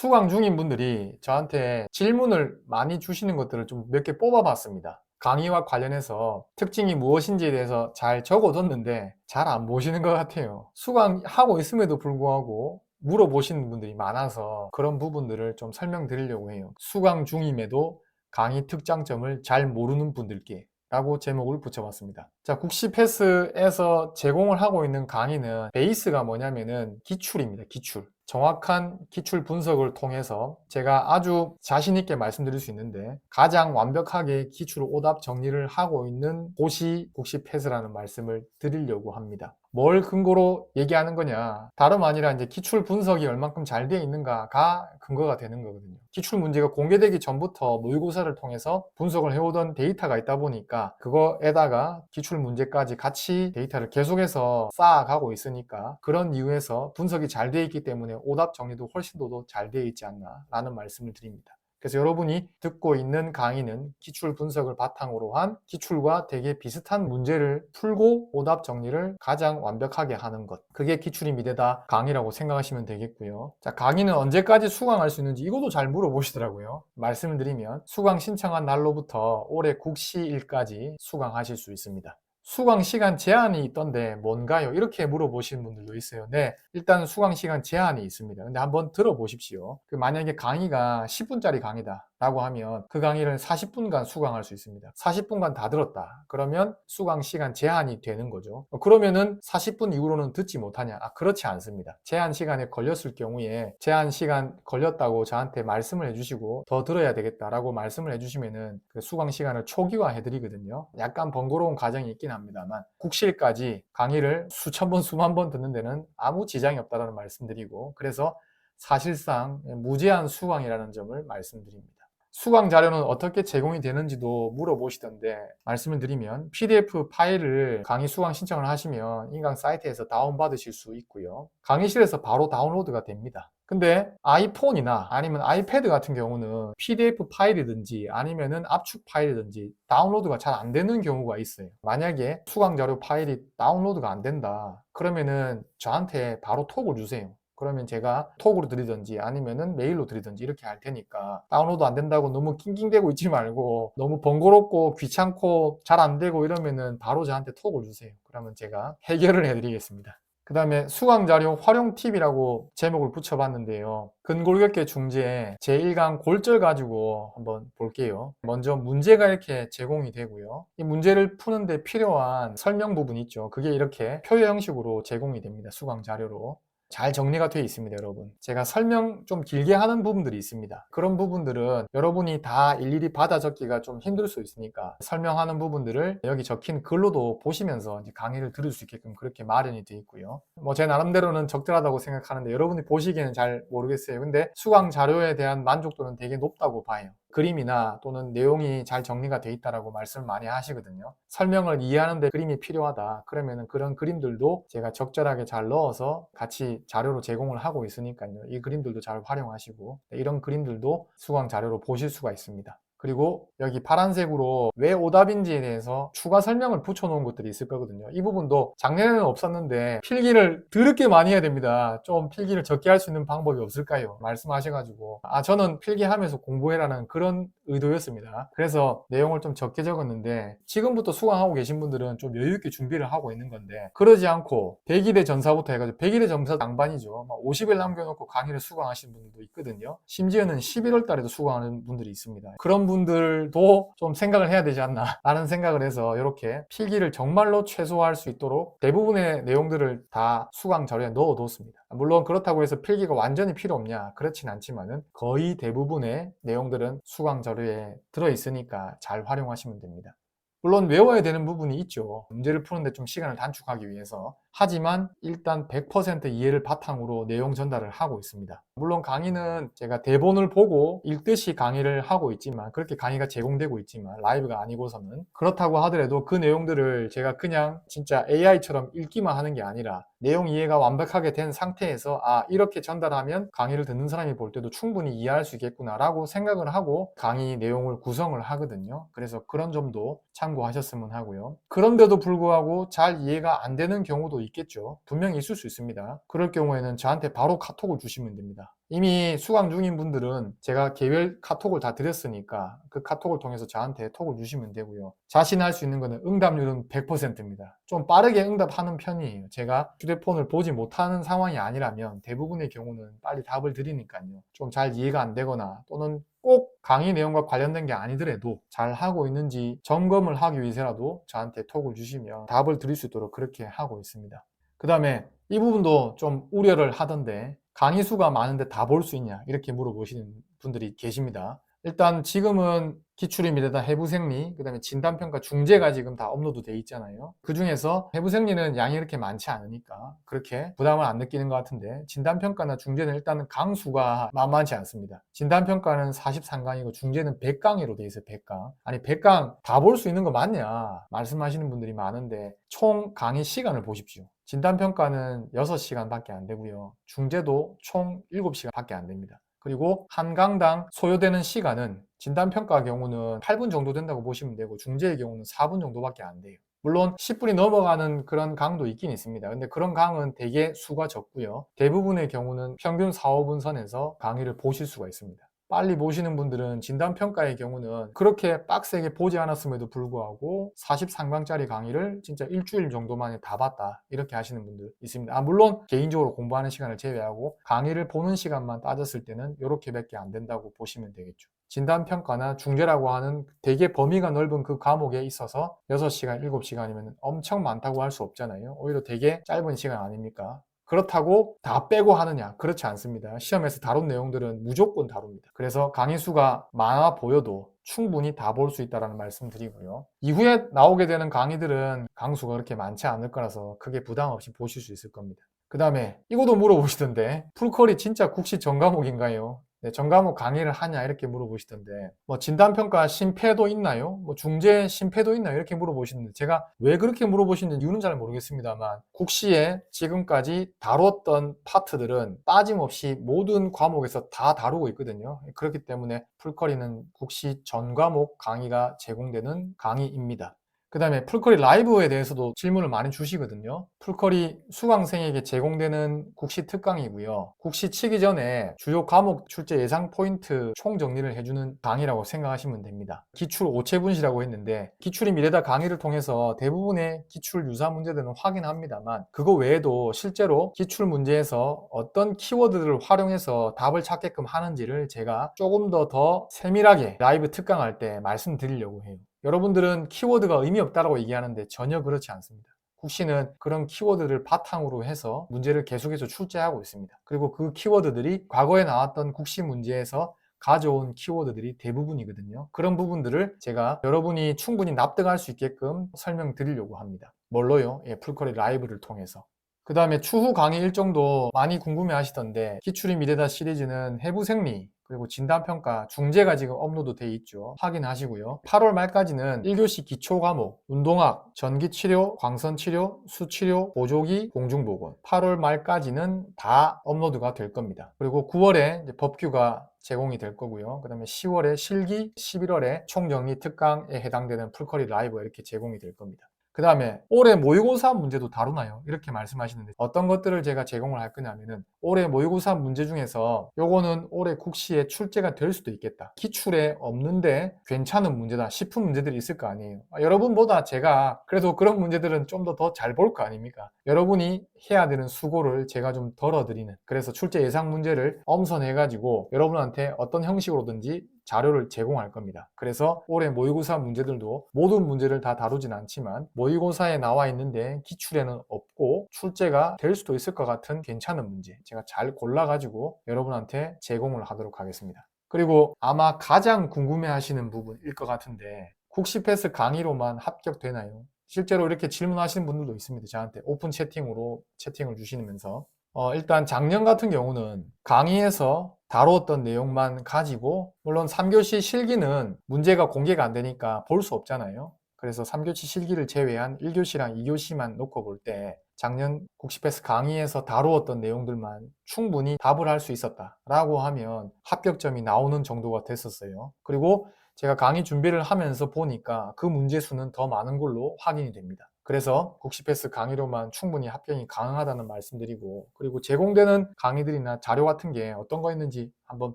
수강 중인 분들이 저한테 질문을 많이 주시는 것들을 좀 몇 개 뽑아봤습니다. 강의와 관련해서 특징이 무엇인지에 대해서 잘 적어뒀는데 잘 안 보시는 것 같아요. 수강하고 있음에도 불구하고 물어보시는 분들이 많아서 그런 부분들을 좀 설명드리려고 해요. 수강 중임에도 강의 특장점을 잘 모르는 분들께 라고 제목을 붙여봤습니다. 자, 국시 패스에서 제공을 하고 있는 강의는 베이스가 뭐냐면은 기출입니다. 기출. 정확한 기출 분석을 통해서 제가 아주 자신 있게 말씀드릴 수 있는데 가장 완벽하게 기출 오답 정리를 하고 있는 곳이 국시 패스라는 말씀을 드리려고 합니다. 뭘 근거로 얘기하는 거냐? 다름 아니라 이제 기출 분석이 얼만큼 잘 되어 있는가가 근거가 되는 거거든요. 기출 문제가 공개되기 전부터 모의고사를 통해서 분석을 해오던 데이터가 있다 보니까 그거에다가 기출 문제까지 같이 데이터를 계속해서 쌓아가고 있으니까 그런 이유에서 분석이 잘 되어 있기 때문에 오답 정리도 훨씬 더 잘 되어 있지 않나 라는 말씀을 드립니다. 그래서 여러분이 듣고 있는 강의는 기출 분석을 바탕으로 한 기출과 되게 비슷한 문제를 풀고 오답 정리를 가장 완벽하게 하는 것. 그게 기출이 미래다 강의라고 생각하시면 되겠고요. 자, 강의는 언제까지 수강할 수 있는지 이것도 잘 물어보시더라고요. 말씀을 드리면 수강 신청한 날로부터 올해 국시일까지 수강하실 수 있습니다. 수강 시간 제한이 있던데 뭔가요? 이렇게 물어보시는 분들도 있어요. 네, 일단 수강 시간 제한이 있습니다. 근데 한번 들어보십시오. 그 만약에 강의가 10분짜리 강의다. 라고 하면 그 강의를 40분간 수강할 수 있습니다. 40분간 다 들었다. 그러면 수강 시간 제한이 되는 거죠. 어, 그러면은 40분 이후로는 듣지 못하냐? 아, 그렇지 않습니다. 제한 시간에 걸렸을 경우에 제한 시간 걸렸다고 저한테 말씀을 해주시고 더 들어야 되겠다라고 말씀을 해주시면은 그 수강 시간을 초기화 해드리거든요. 약간 번거로운 과정이 있긴 합니다만 국실까지 강의를 수천 번, 수만 번 듣는 데는 아무 지장이 없다라는 말씀드리고 그래서 사실상 무제한 수강이라는 점을 말씀드립니다. 수강 자료는 어떻게 제공이 되는지도 물어보시던데 말씀을 드리면 PDF 파일을 강의 수강 신청을 하시면 인강 사이트에서 다운받으실 수 있고요. 강의실에서 바로 다운로드가 됩니다. 근데 아이폰이나 아니면 아이패드 같은 경우는 PDF 파일이든지 아니면은 압축 파일이든지 다운로드가 잘 안 되는 경우가 있어요. 만약에 수강 자료 파일이 다운로드가 안 된다. 그러면은 저한테 바로 톡을 주세요. 그러면 제가 톡으로 드리든지 아니면은 메일로 드리든지 이렇게 할 테니까 다운로드 안 된다고 너무 낑낑대고 있지 말고 너무 번거롭고 귀찮고 잘 안 되고 이러면은 바로 저한테 톡을 주세요. 그러면 제가 해결을 해드리겠습니다. 그 다음에 수강자료 활용 팁이라고 제목을 붙여봤는데요. 근골격계 중재 제1강 골절 가지고 한번 볼게요. 먼저 문제가 이렇게 제공이 되고요. 이 문제를 푸는데 필요한 설명 부분이 있죠. 그게 이렇게 표요 형식으로 제공이 됩니다. 수강 자료로. 잘 정리가 되어 있습니다, 여러분. 제가 설명 좀 길게 하는 부분들이 있습니다. 그런 부분들은 여러분이 다 일일이 받아 적기가 좀 힘들 수 있으니까 설명하는 부분들을 여기 적힌 글로도 보시면서 강의를 들을 수 있게끔 그렇게 마련이 되어 있고요. 뭐 제 나름대로는 적절하다고 생각하는데 여러분이 보시기에는 잘 모르겠어요. 근데 수강 자료에 대한 만족도는 되게 높다고 봐요. 그림이나 또는 내용이 잘 정리가 돼 있다라고 말씀을 많이 하시거든요. 설명을 이해하는데 그림이 필요하다. 그러면 그런 그림들도 제가 적절하게 잘 넣어서 같이 자료로 제공을 하고 있으니까요. 이 그림들도 잘 활용하시고 이런 그림들도 수강 자료로 보실 수가 있습니다. 그리고 여기 파란색으로 왜 오답인지에 대해서 추가 설명을 붙여놓은 것들이 있을 거거든요. 이 부분도 작년에는 없었는데 필기를 드럽게 많이 해야 됩니다. 좀 필기를 적게 할 수 있는 방법이 없을까요? 말씀하셔가지고 아 저는 필기하면서 공부해라는 그런 의도였습니다. 그래서 내용을 좀 적게 적었는데 지금부터 수강하고 계신 분들은 좀 여유 있게 준비를 하고 있는 건데 그러지 않고 100일의 전사부터 해가지고 100일의 전사 양반이죠. 50일 남겨놓고 강의를 수강하시는 분들도 있거든요. 심지어는 11월 달에도 수강하는 분들이 있습니다. 그런 분들도 좀 생각을 해야 되지 않나 라는 생각을 해서 이렇게 필기를 정말로 최소화할 수 있도록 대부분의 내용들을 다 수강 자료에 넣어 뒀습니다. 물론 그렇다고 해서 필기가 완전히 필요 없냐 그렇진 않지만은 거의 대부분의 내용들은 수강 자료에 들어 있으니까 잘 활용하시면 됩니다. 물론 외워야 되는 부분이 있죠. 문제를 푸는데 좀 시간을 단축하기 위해서. 하지만 일단 100% 이해를 바탕으로 내용 전달을 하고 있습니다. 물론 강의는 제가 대본을 보고 읽듯이 강의를 하고 있지만 그렇게 강의가 제공되고 있지만 라이브가 아니고서는 그렇다고 하더라도 그 내용들을 제가 그냥 진짜 AI처럼 읽기만 하는 게 아니라 내용 이해가 완벽하게 된 상태에서 아 이렇게 전달하면 강의를 듣는 사람이 볼 때도 충분히 이해할 수 있겠구나 라고 생각을 하고 강의 내용을 구성을 하거든요 그래서 그런 점도 참고하셨으면 하고요 그런데도 불구하고 잘 이해가 안 되는 경우도 있겠죠. 분명히 있을 수 있습니다. 그럴 경우에는 저한테 바로 카톡을 주시면 됩니다. 이미 수강 중인 분들은 제가 개별 카톡을 다 드렸으니까 그 카톡을 통해서 저한테 톡을 주시면 되고요. 자신 할 수 있는 거는 응답률은 100%입니다. 좀 빠르게 응답하는 편이에요. 제가 휴대폰을 보지 못하는 상황이 아니라면 대부분의 경우는 빨리 답을 드리니까요. 좀 잘 이해가 안 되거나 또는 꼭 강의 내용과 관련된 게 아니더라도 잘 하고 있는지 점검을 하기 위해서라도 저한테 톡을 주시면 답을 드릴 수 있도록 그렇게 하고 있습니다. 그 다음에 이 부분도 좀 우려를 하던데 강의 수가 많은데 다 볼 수 있냐 이렇게 물어보시는 분들이 계십니다. 일단 지금은 기출이 미래다 해부생리, 그 다음에 진단평가 중재가 지금 다 업로드 돼 있잖아요. 그 중에서 해부생리는 양이 이렇게 많지 않으니까 그렇게 부담을 안 느끼는 것 같은데 진단평가나 중재는 일단은 강수가 만만치 않습니다. 진단평가는 43강이고 중재는 100강으로 돼 있어요. 100강. 아니 100강 다 볼 수 있는 거 맞냐 말씀하시는 분들이 많은데 총 강의 시간을 보십시오. 진단평가는 6시간밖에 안 되고요. 중재도 총 7시간밖에 안 됩니다. 그리고 한 강당 소요되는 시간은 진단평가 경우는 8분 정도 된다고 보시면 되고 중재의 경우는 4분 정도밖에 안 돼요. 물론 10분이 넘어가는 그런 강도 있긴 있습니다. 근데 그런 강은 되게 수가 적고요. 대부분의 경우는 평균 4, 5분 선에서 강의를 보실 수가 있습니다. 빨리 보시는 분들은 진단평가의 경우는 그렇게 빡세게 보지 않았음에도 불구하고 43강짜리 강의를 진짜 일주일 정도 만에 다 봤다 이렇게 하시는 분들 있습니다. 아, 물론 개인적으로 공부하는 시간을 제외하고 강의를 보는 시간만 따졌을 때는 이렇게 밖에 안 된다고 보시면 되겠죠. 진단평가나 중재라고 하는 되게 범위가 넓은 그 과목에 있어서 6시간, 7시간이면 엄청 많다고 할 수 없잖아요. 오히려 되게 짧은 시간 아닙니까? 그렇다고 다 빼고 하느냐? 그렇지 않습니다. 시험에서 다룬 내용들은 무조건 다룹니다. 그래서 강의 수가 많아 보여도 충분히 다 볼 수 있다는 말씀 드리고요. 이후에 나오게 되는 강의들은 강수가 그렇게 많지 않을 거라서 크게 부담 없이 보실 수 있을 겁니다. 그 다음에 이것도 물어보시던데 풀컬이 진짜 국시 전 과목인가요? 네, 전과목 강의를 하냐 이렇게 물어보시던데 뭐 진단평가 심패도 있나요? 뭐 중재 심패도 있나요? 이렇게 물어보시는데 제가 왜 그렇게 물어보시는 이유는 잘 모르겠습니다만 국시에 지금까지 다뤘던 파트들은 빠짐없이 모든 과목에서 다 다루고 있거든요. 그렇기 때문에 풀커리는 국시 전 과목 강의가 제공되는 강의입니다. 그 다음에 풀커리 라이브에 대해서도 질문을 많이 주시거든요. 풀커리 수강생에게 제공되는 국시 특강이고요. 국시 치기 전에 주요 과목 출제 예상 포인트 총 정리를 해주는 강의라고 생각하시면 됩니다. 기출 오체분시라고 했는데 기출이 미래다 강의를 통해서 대부분의 기출 유사 문제들은 확인합니다만 그거 외에도 실제로 기출 문제에서 어떤 키워드들을 활용해서 답을 찾게끔 하는지를 제가 조금 더더 세밀하게 라이브 특강할 때 말씀드리려고 해요. 여러분들은 키워드가 의미 없다라고 얘기하는데 전혀 그렇지 않습니다. 국시는 그런 키워드를 바탕으로 해서 문제를 계속해서 출제하고 있습니다. 그리고 그 키워드들이 과거에 나왔던 국시 문제에서 가져온 키워드들이 대부분이거든요. 그런 부분들을 제가 여러분이 충분히 납득할 수 있게끔 설명드리려고 합니다. 뭘로요? 예, 풀커리 라이브를 통해서. 그 다음에 추후 강의 일정도 많이 궁금해 하시던데 기출이 미래다 시리즈는 해부 생리 그리고 진단평가, 중재가 지금 업로드 돼 있죠. 확인하시고요. 8월 말까지는 1교시 기초 과목, 운동학, 전기치료, 광선치료, 수치료, 보조기, 공중보건 8월 말까지는 다 업로드가 될 겁니다. 그리고 9월에 법규가 제공이 될 거고요. 그 다음에 10월에 실기, 11월에 총정리 특강에 해당되는 풀커리 라이브 이렇게 제공이 될 겁니다. 그 다음에 올해 모의고사 문제도 다루나요? 이렇게 말씀하시는데 어떤 것들을 제가 제공을 할 거냐면은 올해 모의고사 문제 중에서 요거는 올해 국시에 출제가 될 수도 있겠다. 기출에 없는데 괜찮은 문제다 싶은 문제들이 있을 거 아니에요. 아, 여러분보다 제가 그래도 그런 문제들은 좀 더 더 잘 볼 거 아닙니까? 여러분이 해야 되는 수고를 제가 좀 덜어드리는 그래서 출제 예상 문제를 엄선해가지고 여러분한테 어떤 형식으로든지 자료를 제공할 겁니다. 그래서 올해 모의고사 문제들도 모든 문제를 다 다루진 않지만 모의고사에 나와 있는데 기출에는 없고 출제가 될 수도 있을 것 같은 괜찮은 문제 제가 잘 골라가지고 여러분한테 제공을 하도록 하겠습니다. 그리고 아마 가장 궁금해 하시는 부분일 것 같은데 국시패스 강의로만 합격되나요? 실제로 이렇게 질문하시는 분들도 있습니다. 저한테 오픈 채팅으로 채팅을 주시면서 어, 일단 작년 같은 경우는 강의에서 다루었던 내용만 가지고 물론 3교시 실기는 문제가 공개가 안 되니까 볼 수 없잖아요. 그래서 3교시 실기를 제외한 1교시랑 2교시만 놓고 볼 때 작년 국시패스 강의에서 다루었던 내용들만 충분히 답을 할 수 있었다라고 하면 합격점이 나오는 정도가 됐었어요. 그리고 제가 강의 준비를 하면서 보니까 그 문제 수는 더 많은 걸로 확인이 됩니다. 그래서 국시 패스 강의로만 충분히 합격이 가능하다는 말씀드리고 그리고 제공되는 강의들이나 자료 같은 게 어떤 거 있는지 한번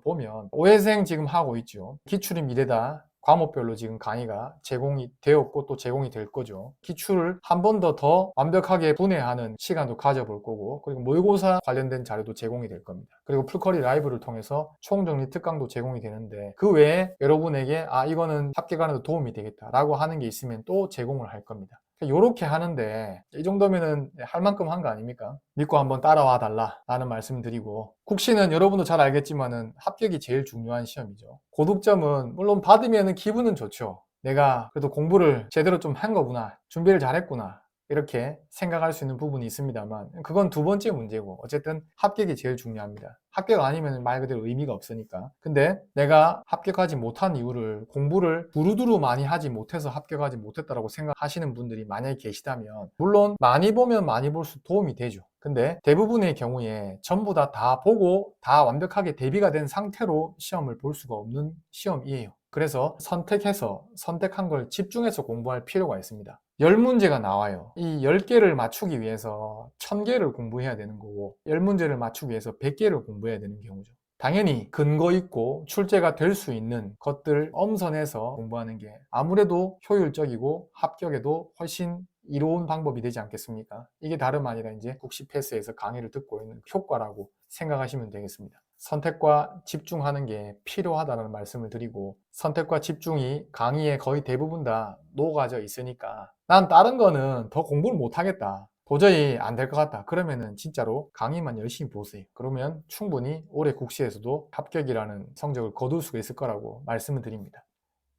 보면 오해생 지금 하고 있죠. 기출이 미래다. 과목별로 지금 강의가 제공이 되었고 또 제공이 될 거죠. 기출을 한번더더 완벽하게 분해하는 시간도 가져볼 거고 그리고 모의고사 관련된 자료도 제공이 될 겁니다. 그리고 풀커리 라이브를 통해서 총정리 특강도 제공이 되는데 그 외에 여러분에게 아 이거는 합격하는 데 도움이 되겠다라고 하는 게 있으면 또 제공을 할 겁니다. 이렇게 하는데 이 정도면은 할 만큼 한 거 아닙니까? 믿고 한번 따라와 달라 라는 말씀 드리고 국시는 여러분도 잘 알겠지만은 합격이 제일 중요한 시험이죠. 고득점은 물론 받으면 기분은 좋죠. 내가 그래도 공부를 제대로 좀 한 거구나. 준비를 잘했구나. 이렇게 생각할 수 있는 부분이 있습니다만 그건 두 번째 문제고 어쨌든 합격이 제일 중요합니다. 합격 아니면 말 그대로 의미가 없으니까. 근데 내가 합격하지 못한 이유를 공부를 두루두루 많이 하지 못해서 합격하지 못했다라고 생각하시는 분들이 만약에 계시다면 물론 많이 보면 많이 볼수록 도움이 되죠. 근데 대부분의 경우에 전부 다다 보고 다 완벽하게 대비가 된 상태로 시험을 볼 수가 없는 시험이에요. 그래서 선택해서 선택한 걸 집중해서 공부할 필요가 있습니다. 10문제가 나와요. 이 10개를 맞추기 위해서 1000개를 공부해야 되는 거고 10문제를 맞추기 위해서 100개를 공부해야 되는 경우죠. 당연히 근거 있고 출제가 될 수 있는 것들 엄선해서 공부하는 게 아무래도 효율적이고 합격에도 훨씬 이로운 방법이 되지 않겠습니까? 이게 다름 아니라 이제 국시 패스에서 강의를 듣고 있는 효과라고 생각하시면 되겠습니다. 선택과 집중하는 게 필요하다는 말씀을 드리고 선택과 집중이 강의에 거의 대부분 다 녹아져 있으니까 난 다른 거는 더 공부를 못 하겠다. 도저히 안 될 것 같다. 그러면은 진짜로 강의만 열심히 보세요. 그러면 충분히 올해 국시에서도 합격이라는 성적을 거둘 수가 있을 거라고 말씀을 드립니다.